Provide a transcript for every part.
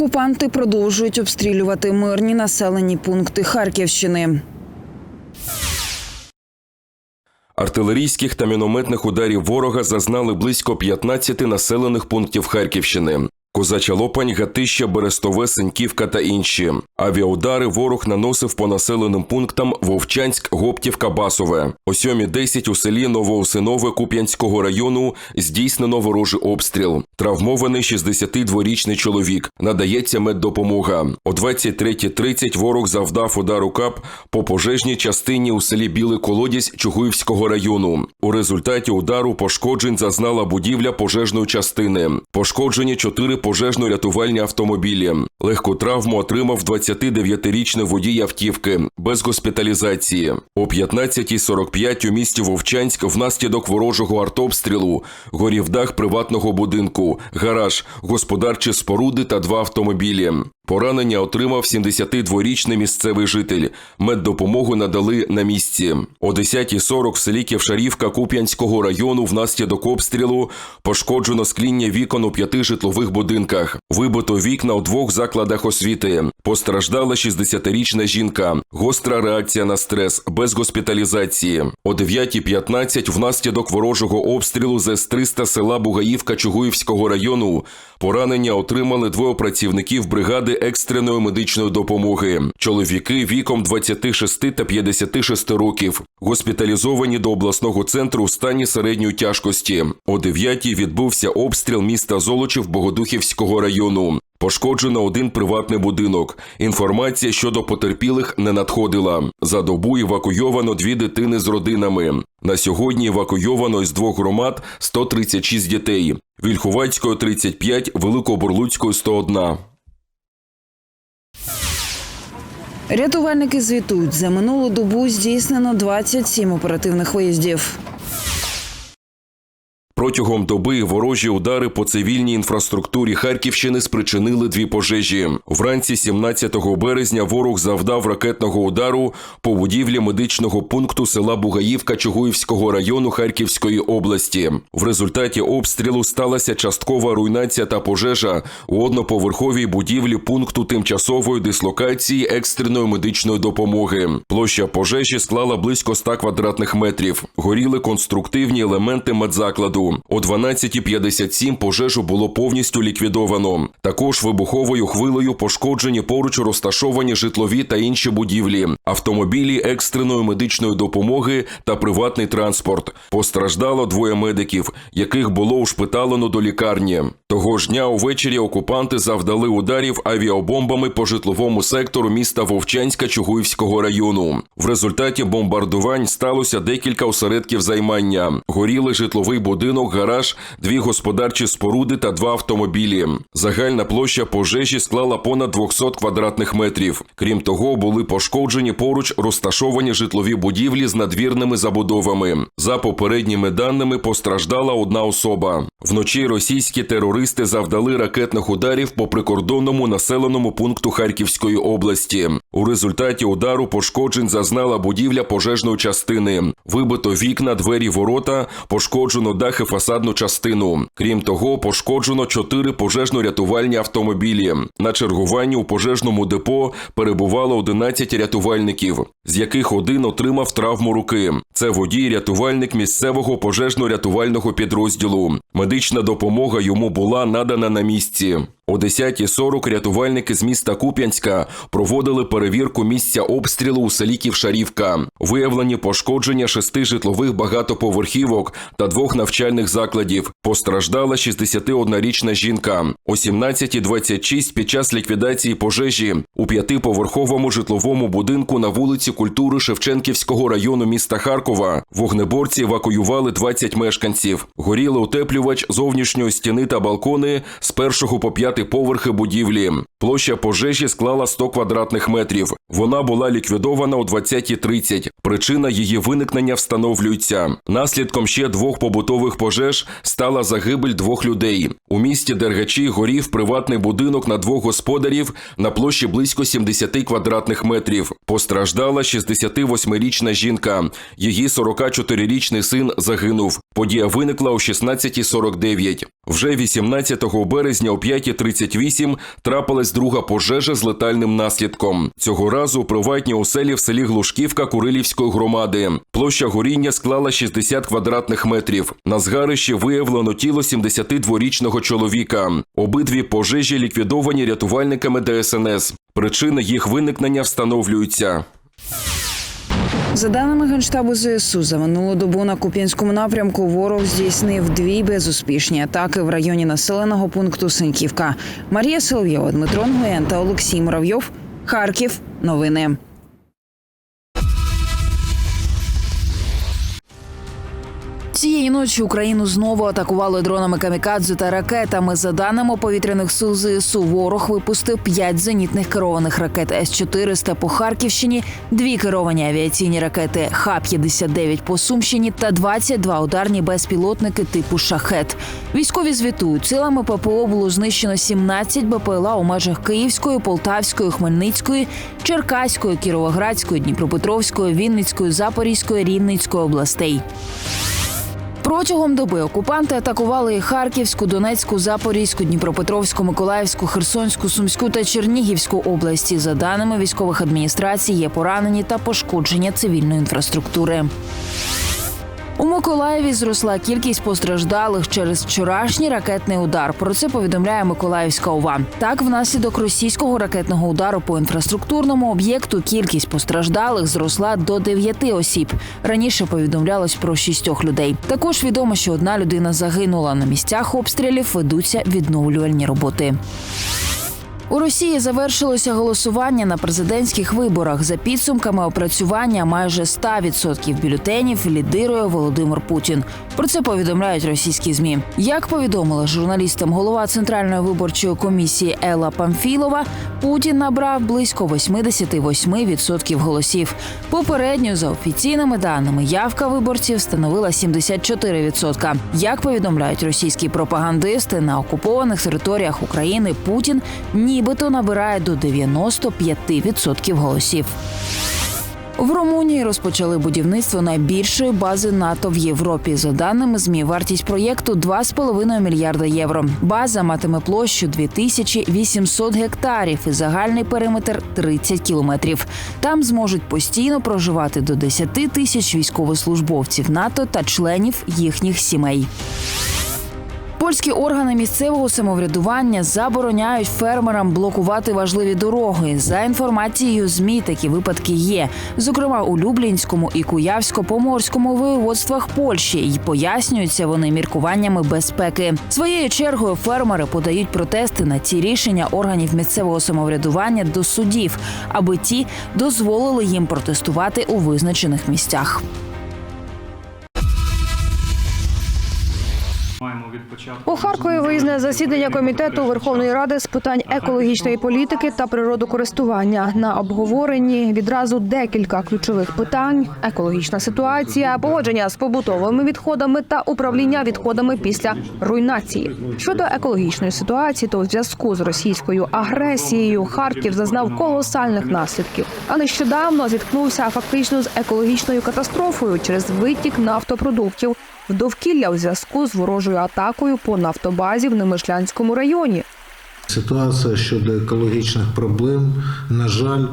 Окупанти продовжують обстрілювати мирні населені пункти Харківщини. Артилерійських та мінометних ударів ворога зазнали близько 15 населених пунктів Харківщини. Козача Лопань, Гатища, Берестове, Сеньківка та інші. Авіаудари ворог наносив по населеним пунктам Вовчанськ, Гоптівка, Басове. О 7.10 у селі Новоосинове Куп'янського району здійснено ворожий обстріл. Травмований 62-річний чоловік. Надається меддопомога. О 23.30 ворог завдав удару кап по пожежній частині у селі Білий Колодязь Чугуївського району. У результаті удару пошкоджень зазнала будівля пожежної частини. Пошкоджені чотири пожежно-рятувальні автомобілі. Легку травму отримав 29-річний водій автівки без госпіталізації. О 15.45 у місті Вовчанськ внаслідок ворожого артобстрілу горів дах приватного будинку, гараж, господарчі споруди та два автомобілі. Поранення отримав 72-річний місцевий житель. Меддопомогу надали на місці. О 10.40 в селі Ківшарівка Куп'янського району внаслідок обстрілу пошкоджено скління вікон у п'яти житлових будинках. Вибито вікна у двох закладах освіти. Постраждала 60-річна жінка. Гостра реакція на стрес, без госпіталізації. О 9.15 внаслідок ворожого обстрілу з С-300 села Бугаївка Чугуївського району поранення отримали двоє працівників бригади екстреної медичної допомоги. Чоловіки віком 26 та 56 років. Госпіталізовані до обласного центру у стані середньої тяжкості. О 9 відбувся обстріл міста Золочів Богодухівського району. Пошкоджено один приватний будинок. Інформація щодо потерпілих не надходила. За добу евакуйовано дві дитини з родинами. На сьогодні евакуйовано із двох громад 136 дітей. Вільховацької 35, Великобурлуцької 101. Рятувальники звітують, за минулу добу здійснено 27 оперативних виїздів. Протягом доби ворожі удари по цивільній інфраструктурі Харківщини спричинили дві пожежі. Вранці 17 березня ворог завдав ракетного удару по будівлі медичного пункту села Бугаївка Чугуївського району Харківської області. В результаті обстрілу сталася часткова руйнація та пожежа у одноповерховій будівлі пункту тимчасової дислокації екстреної медичної допомоги. Площа пожежі склала близько 100 квадратних метрів. Горіли конструктивні елементи медзакладу. О 12.57 пожежу було повністю ліквідовано. Також вибуховою хвилею пошкоджені поруч розташовані житлові та інші будівлі, автомобілі екстреної медичної допомоги та приватний транспорт. Постраждало двоє медиків, яких було ушпиталено до лікарні. Того ж дня увечері окупанти завдали ударів авіабомбами по житловому сектору міста Вовчанська Чугуївського району. В результаті бомбардувань сталося декілька осередків займання. Горіли житловий будинок, гараж, дві господарчі споруди та два автомобілі. Загальна площа пожежі склала понад 200 квадратних метрів. Крім того, були пошкоджені поруч розташовані житлові будівлі з надвірними забудовами. За попередніми даними постраждала одна особа. Вночі російські терористи завдали ракетних ударів по прикордонному населеному пункту Харківської області. У результаті удару пошкоджень зазнала будівля пожежної частини. Вибито вікна, двері, ворота, пошкоджено дах і фасадну частину. Крім того, пошкоджено чотири пожежно-рятувальні автомобілі. На чергуванні у пожежному депо перебувало 11 рятувальників, з яких один отримав травму руки. Це водій-рятувальник місцевого пожежно-рятувального підрозділу. Медична допомога йому була надана на місці. О 10.40 рятувальники з міста Куп'янська проводили перевірку місця обстрілу у селі Ківшарівка. Виявлені пошкодження шести житлових багатоповерхівок та двох навчальних закладів. Постраждала 61-річна жінка. О 17.26 під час ліквідації пожежі у п'ятиповерховому житловому будинку на вулиці культури Шевченківського району міста Харкова вогнеборці евакуювали 20 мешканців. Горіли утеплювач зовнішньої стіни та балкони з першого по п'ятий поверхи будівлі. Площа пожежі склала 100 квадратних метрів. Вона була ліквідована о 20.30. Причина її виникнення встановлюється. Наслідком ще двох побутових пожеж стала загибель двох людей. У місті Дергачі горів приватний будинок на двох господарів на площі близько 70 квадратних метрів. Постраждала 68-річна жінка. Її 44-річний син загинув. Подія виникла о 16.49. Вже 18 березня о 5.30 38 трапилась друга пожежа з летальним наслідком. Цього разу у приватній оселі в селі Глушківка Курилівської громади. Площа горіння склала 60 квадратних метрів. На згарищі виявлено тіло 72-річного чоловіка. Обидві пожежі ліквідовані рятувальниками ДСНС. Причини їх виникнення встановлюються. За даними Генштабу ЗСУ, за минулу добу на Куп'янському напрямку ворог здійснив дві безуспішні атаки в районі населеного пункту Синьківка. Марія Соловйова, Дмитро Нгуєн та Олексій Муравйов. Харків. Новини. Цієї ночі Україну знову атакували дронами камікадзе та ракетами. За даними повітряних сил ЗСУ, ворог випустив п'ять зенітних керованих ракет С-400 по Харківщині, дві керовані авіаційні ракети Х-59 по Сумщині та 22 ударні безпілотники типу Шахет. Військові звітують, силами ППО було знищено 17 БПЛА у межах Київської, Полтавської, Хмельницької, Черкаської, Кіровоградської, Дніпропетровської, Вінницької, Запорізької, Рівненської областей. Протягом доби окупанти атакували і Харківську, Донецьку, Запорізьку, Дніпропетровську, Миколаївську, Херсонську, Сумську та Чернігівську області. За даними військових адміністрацій, є поранені та пошкодження цивільної інфраструктури. У Миколаєві зросла кількість постраждалих через вчорашній ракетний удар. Про це повідомляє Миколаївська ОВА. Так, внаслідок російського ракетного удару по інфраструктурному об'єкту кількість постраждалих зросла до 9 осіб. Раніше повідомлялось про шістьох людей. Також відомо, що одна людина загинула. На місцях обстрілів ведуться відновлювальні роботи. У Росії завершилося голосування на президентських виборах. За підсумками опрацювання майже 100% бюлетенів лідирує Володимир Путін. Про це повідомляють російські змі. Як повідомила журналістам голова центральної виборчої комісії Елла Памфілова, Путін набрав близько 88% голосів. Попередньо за офіційними даними явка виборців становила 74%. Як повідомляють російські пропагандисти, на окупованих територіях України Путін нібито набирає до 95% голосів. В Румунії розпочали будівництво найбільшої бази НАТО в Європі. За даними змі, вартість проєкту 2,5 мільярда євро. База матиме площу 2800 гектарів і загальний периметр 30 кілометрів. Там зможуть постійно проживати до 10 тисяч військовослужбовців НАТО та членів їхніх сімей. Польські органи місцевого самоврядування забороняють фермерам блокувати важливі дороги. За інформацією змі такі випадки є, зокрема у Люблінському і Куявсько-Поморському воєводствах Польщі, і пояснюються вони міркуваннями безпеки. Своєю чергою фермери подають протести на ці рішення органів місцевого самоврядування до судів, аби ті дозволили їм протестувати у визначених місцях. У Харкові виїзне засідання комітету Верховної Ради з питань екологічної політики та природокористування. На обговоренні відразу декілька ключових питань: екологічна ситуація, поводження з побутовими відходами та управління відходами після руйнації. Щодо екологічної ситуації, то в зв'язку з російською агресією Харків зазнав колосальних наслідків. А нещодавно зіткнувся фактично з екологічною катастрофою через витік нафтопродуктів в довкілля у зв'язку з ворожою атакою по нафтобазі в Немишлянському районі. Ситуація щодо екологічних проблем, на жаль,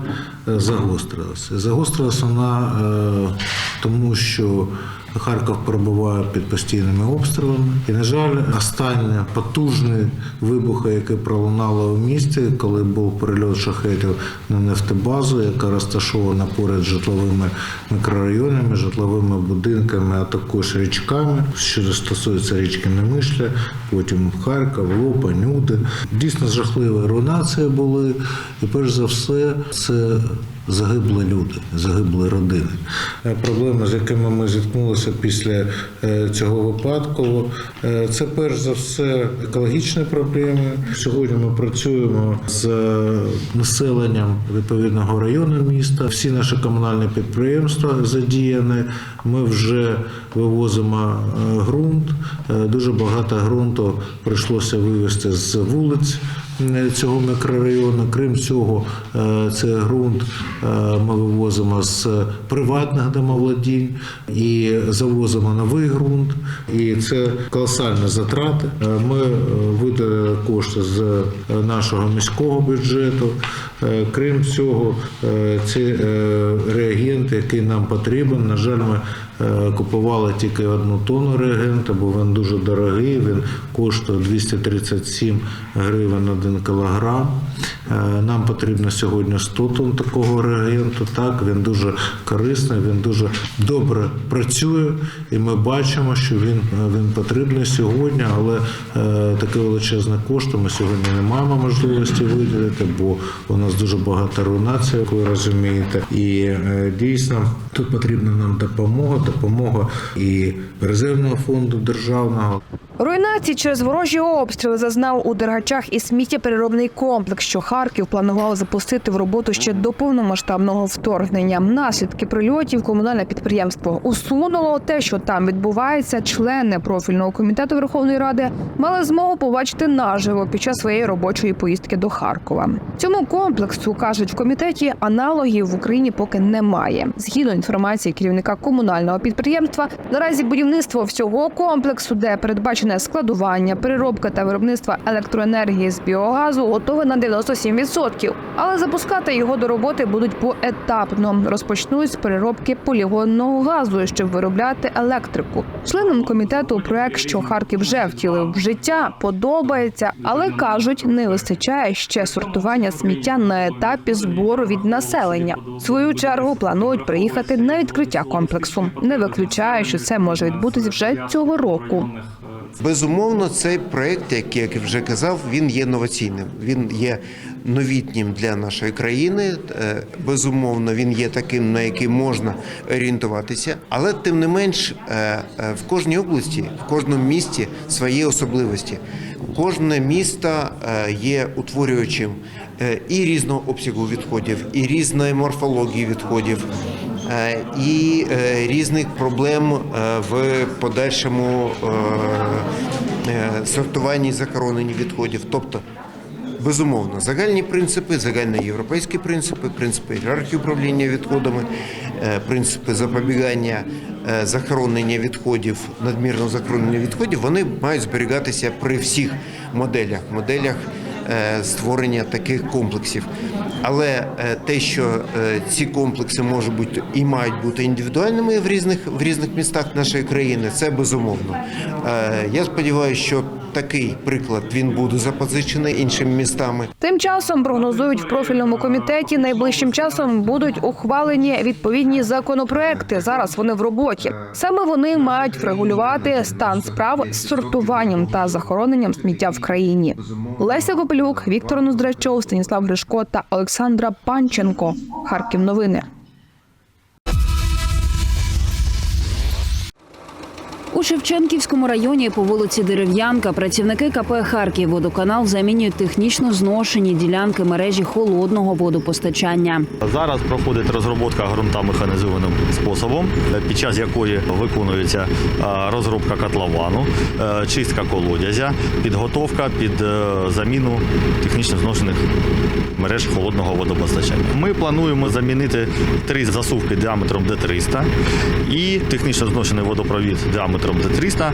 е, загострилася. Загострилася вона е, тому, що Харків перебуває під постійними обстрілами. І, на жаль, останнє потужне вибухи, яке пролунало в місті, коли був перельот шахетів на нефтебазу, яка розташована поряд з житловими мікрорайонами, житловими будинками, а також річками, що стосується річки Немишля, потім Харків, Лопа, Нюди. Дійсно жахливі руйнації були. І перш за все, це загибли люди, загибли родини. Е, Проблеми, з якими ми зіткнулися після е, цього випадку, е, це перш за все екологічні проблеми. Сьогодні ми працюємо з е, населенням відповідного району міста. Всі наші комунальні підприємства задіяні. Ми вже вивозимо ґрунт. Дуже багато ґрунту прийшлося вивезти з вулиць цього мікрорайону. Крім цього, е, це ґрунт е, ми вивозимо з приватних домовладінь і завозимо новий ґрунт. І це колосальні затрати. Е, Ми видали кошти з нашого міського бюджету. Крім цього, ці реагенти, які нам потрібен, на жаль, ми купували тільки одну тонну реагента, бо він дуже дорогий. Він коштує 237 гривень один кілограм. Е, Нам потрібно сьогодні 100 тонн такого реагенту. Так, він дуже корисний, він дуже добре працює, і ми бачимо, що він, він потрібний сьогодні, але е, такі величезні кошти ми сьогодні не маємо можливості виділити, бо у нас дуже багато руйнації, як ви розумієте. І е, дійсно тут потрібна нам допомога, допомога і резервного фонду державного. Руйнації через ворожі обстріли зазнав у Дергачах і сміттєпереробний комплекс, що Харків планував запустити в роботу ще до повномасштабного вторгнення. Наслідки прильотів комунальне підприємство усунуло те, що там відбувається. Члени профільного комітету Верховної Ради мали змогу побачити наживо під час своєї робочої поїздки до Харкова. Цьому комплексу кажуть в комітеті аналогів в Україні поки немає. Згідно інформації керівника комунального підприємства, наразі будівництво всього комплексу, де передбачене складування, переробка та виробництво електроенергії з біогазу, готове на 97%. Але запускати його до роботи будуть поетапно. Розпочнуть з переробки полігонного газу, щоб виробляти електрику. Членам комітету проект, що Харків вже втілив в життя, подобається, але кажуть, не вистачає ще сортування сміття на етапі збору від населення. В свою чергу планують приїхати на відкриття комплексу. Не виключаю, що це може відбутись вже цього року. Безумовно, цей проект, як я вже казав, він є новаційним. Він є новітнім для нашої країни. Е, Безумовно, він є таким, на який можна орієнтуватися. Але тим не менш, е, е, в кожній області, в кожному місті свої особливості. Кожне місто є утворюючим і різного обсягу відходів, і різної морфології відходів. Е, і е, різних проблем е, в подальшому сортуванні захороненні відходів. Тобто, безумовно, загальні принципи, загальноєвропейські принципи, принципи ієрархії управління відходами, принципи запобігання захоронення відходів, надмірного захоронення відходів, вони мають зберігатися при всіх моделях, моделях створення таких комплексів. Але е, те, що е, ці комплекси можуть бути і мають бути індивідуальними в різних в різних містах нашої країни, це безумовно. Е, Я сподіваюся, що такий приклад він буде запозичений іншими містами. Тим часом прогнозують в профільному комітеті. Найближчим часом будуть ухвалені відповідні законопроекти. Зараз вони в роботі. Саме вони мають врегулювати стан справ з сортуванням та захороненням сміття в країні. Леся Копелюк, Віктор Ноздрачов, Станіслав Гришко та Олександра Панченко. Харків новини. У Шевченківському районі по вулиці Дерев'янка працівники КП Харків водоканал замінюють технічно зношені ділянки мережі холодного водопостачання. Зараз проходить розробка ґрунта механізованим способом, під час якої виконується е, розробка котловану, е, чистка колодязя, підготовка під е, заміну технічно зношених мереж холодного водопостачання. Ми плануємо замінити три засувки діаметром Д300 і технічно зношений водопровід діаметром Д300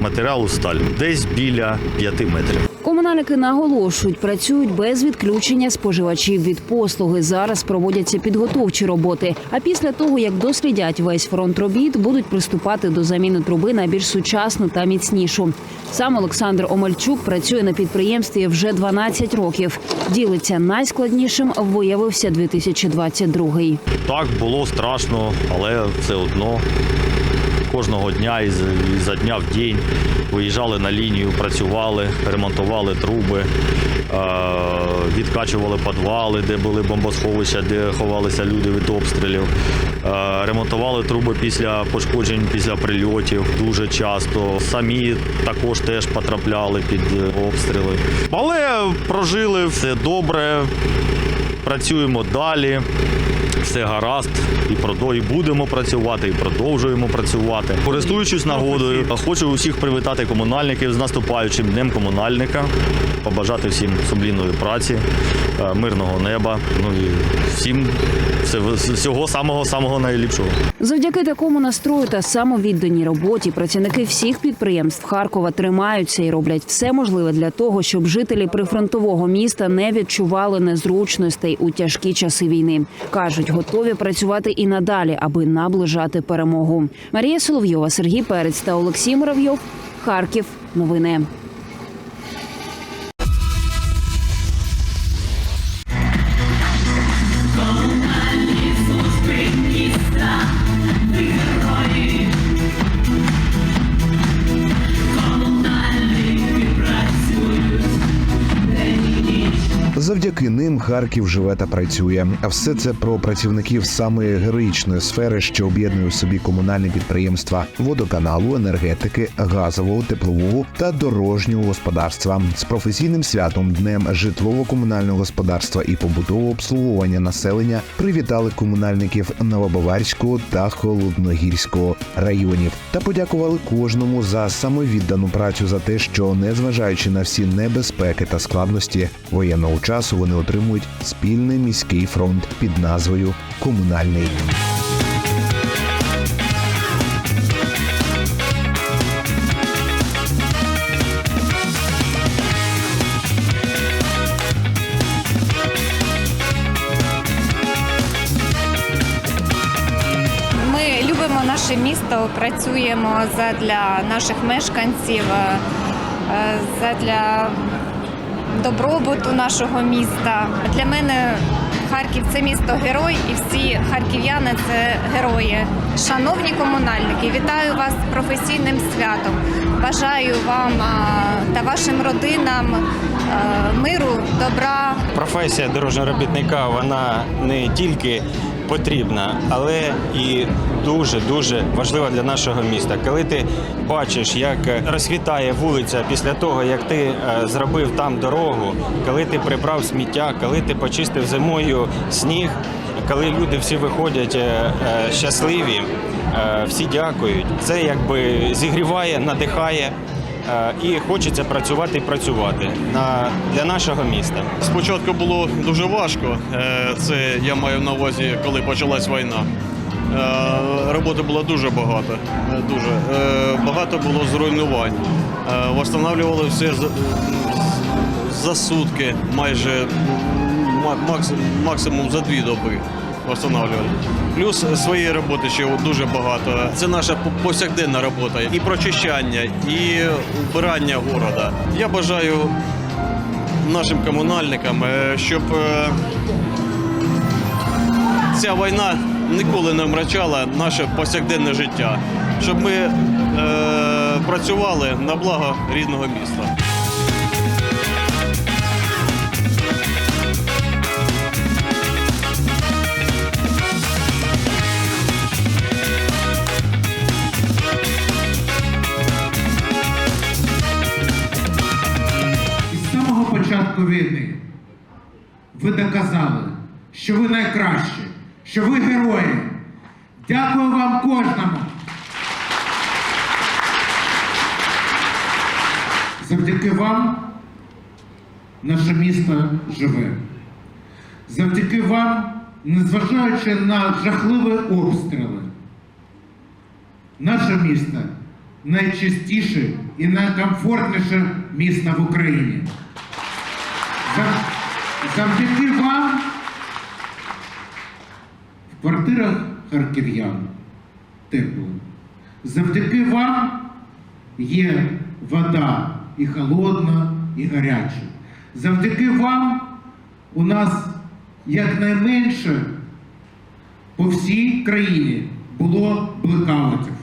матеріалу сталь, десь біля 5 метрів. Комунальники наголошують, працюють без відключення споживачів від послуги. Зараз проводяться підготовчі роботи. А після того, як дослідять весь фронт робіт, будуть приступати до заміни труби на більш сучасну та міцнішу. Сам Олександр Омельчук працює на підприємстві вже 12 років. Ділиться найскладнішим виявився 2022. Так було страшно, але все одно кожного дня і за дня в день виїжджали на лінію, працювали, ремонтували труби, е, відкачували підвали, де були бомбосховища, де ховалися люди від обстрілів. Е, Ремонтували труби після пошкоджень, після прильотів дуже часто. Самі також теж потрапляли під е, обстріли. Але прожили все добре, працюємо далі. Все гаразд, і продо- і будемо працювати, і продовжуємо працювати. Користуючись нагодою, хочу усіх привітати комунальників з наступаючим днем комунальника, побажати всім сумлінної праці, мирного неба. Ну і всім всього самого самого найліпшого. Завдяки такому настрою та самовідданій роботі працівники всіх підприємств Харкова тримаються і роблять все можливе для того, щоб жителі прифронтового міста не відчували незручностей у тяжкі часи війни. кажуть, готові працювати і надалі, аби наближати перемогу. Марія Соловйова, Сергій Перець та Олексій Муравйов. Харків. Новини. Завдяки ним Харків живе та працює. А все це про працівників самої героїчної сфери, що об'єднує в собі комунальні підприємства водоканалу, енергетики, газового, теплового та дорожнього господарства з професійним святом днем житлово-комунального господарства і побутового обслуговування населення привітали комунальників Новобаварського та Холодногірського районів та подякували кожному за самовіддану працю за те, що незважаючи на всі небезпеки та складності воєнного часу, вони отримують спільний міський фронт під назвою Комунальний. Наше місто, працюємо задля наших мешканців, е, задля добробуту нашого міста. Для мене Харків це місто герой, і всі харків'яни це герої. Шановні комунальники, вітаю вас з професійним святом. Бажаю вам та вашим родинам миру, добра, професія дорожнього робітника вона не тільки потрібна, але і дуже дуже важлива для нашого міста. Коли ти бачиш, як розквітає вулиця після того, як ти е, зробив там дорогу, коли ти прибрав сміття, коли ти почистив зимою сніг, коли люди всі виходять е, е, щасливі, е, всі дякують. Це якби зігріває, надихає. Е, І хочеться працювати і працювати для нашого міста. Спочатку було дуже важко. Е, Це я маю на увазі, коли почалась війна. Е, Роботи було дуже багато. Дуже багато було зруйнувань. Восстанавлювали все за, сутки, майже максимум за дві доби. Восстанавлювали. Плюс своєї роботи ще дуже багато. Це наша по- повсякденна робота. І прочищання, і вбирання города. Я бажаю нашим комунальникам, е, щоб е, ця війна ніколи не вмрачала наше повсякденне життя, щоб ми е, працювали на благо рідного міста. Що ви найкращі, що ви герої. Дякую вам кожному. Завдяки вам наше місто живе. Завдяки вам, незважаючи на жахливі обстріли, наше місто найчистіше і найкомфортніше місто в Україні. Завдяки вам квартирах харків'ян тепло. Завдяки вам є вода і холодна, і гаряча. Завдяки вам у нас якнайменше по всій країні було блекаутів.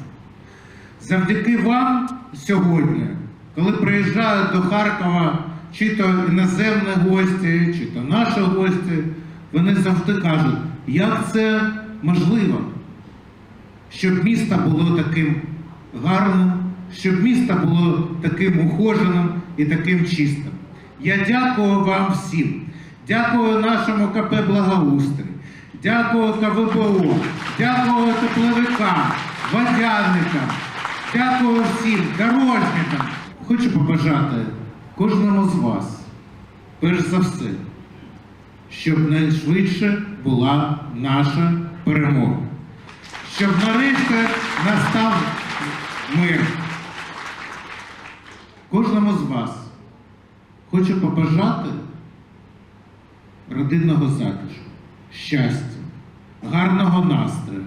Завдяки вам сьогодні, коли приїжджають до Харкова чи то іноземні гості, чи то наші гості, вони завжди кажуть, як це можливо, щоб місто було таким гарним, щоб місто було таким ухоженим і таким чистим. Я дякую вам всім. Дякую нашому КП Благоустрій. дякую КВБУ, дякую тепловикам, водяникам, дякую всім дорожникам. Хочу побажати кожному з вас, перш за все, щоб найшвидше була наша перемога. Щоб нарешті настав мир. Кожному з вас хочу побажати родинного затишку, щастя, гарного настрою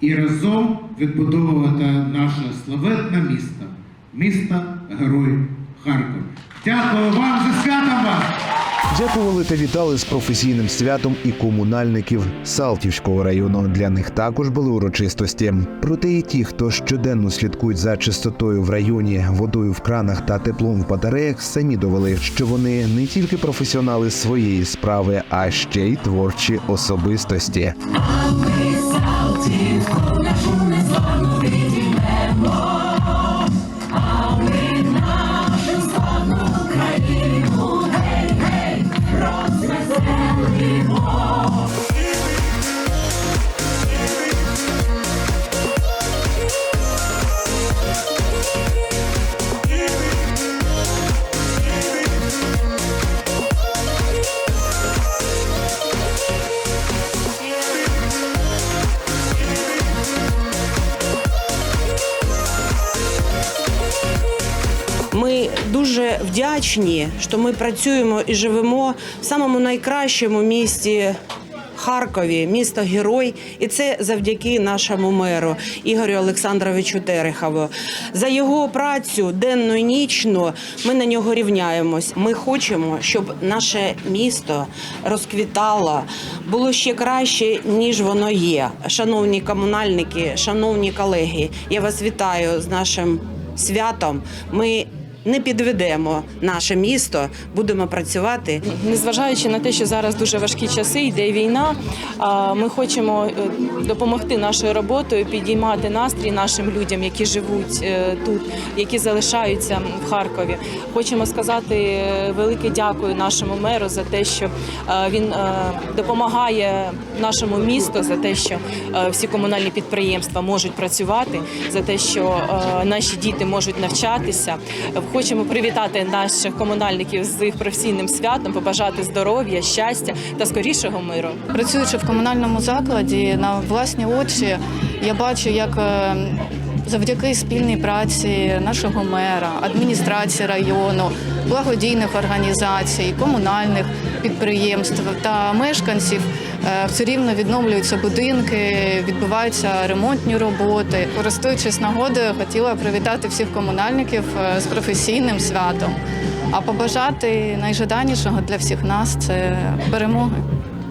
і разом відбудовувати наше славетне місто, місто Герой Харків. Дякую вам за святом вас! Дякували та вітали з професійним святом і комунальників Салтівського району. Для них також були урочистості. Проте і ті, хто щоденно слідкують за чистотою в районі, водою в кранах та теплом в батареях, самі довели, що вони не тільки професіонали своєї справи, а ще й творчі особистості. Вдячні, що ми працюємо і живемо в самому найкращому місті. Харкові, місто Герой, і це завдяки нашому меру Ігорю Олександровичу Терехову. За його працю денно і нічно ми на нього рівняємось. Ми хочемо, щоб наше місто розквітало, було ще краще, ніж воно є. Шановні комунальники, шановні колеги, я вас вітаю з нашим святом. Ми не підведемо наше місто, будемо працювати. Незважаючи на те, що зараз дуже важкі часи, йде війна. Ми хочемо е, допомогти нашою роботою, підіймати настрій нашим людям, які живуть е, тут, які залишаються в Харкові. Хочемо сказати е, велике дякую нашому меру за те, що він допомагає нашому місту, за те, що всі комунальні підприємства можуть працювати, за те, що наші діти можуть навчатися. Хочемо привітати наших комунальників з їх професійним святом, побажати здоров'я, щастя та скорішого миру. Працюючи в комунальному закладі на власні очі, я бачу, як е, завдяки спільній праці нашого мера, адміністрації району, благодійних організацій, комунальних підприємств та мешканців е, все рівно відновлюються будинки, відбуваються ремонтні роботи. Користуючись нагодою, хотіла привітати всіх комунальників е, з професійним святом, а побажати найжаданішого для всіх нас це перемоги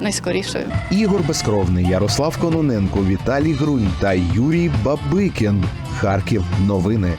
найскорішої. Ігор Безкровний, Ярослав Кононенко, Віталій Грунь та Юрій Бабикін. Харків. Новини.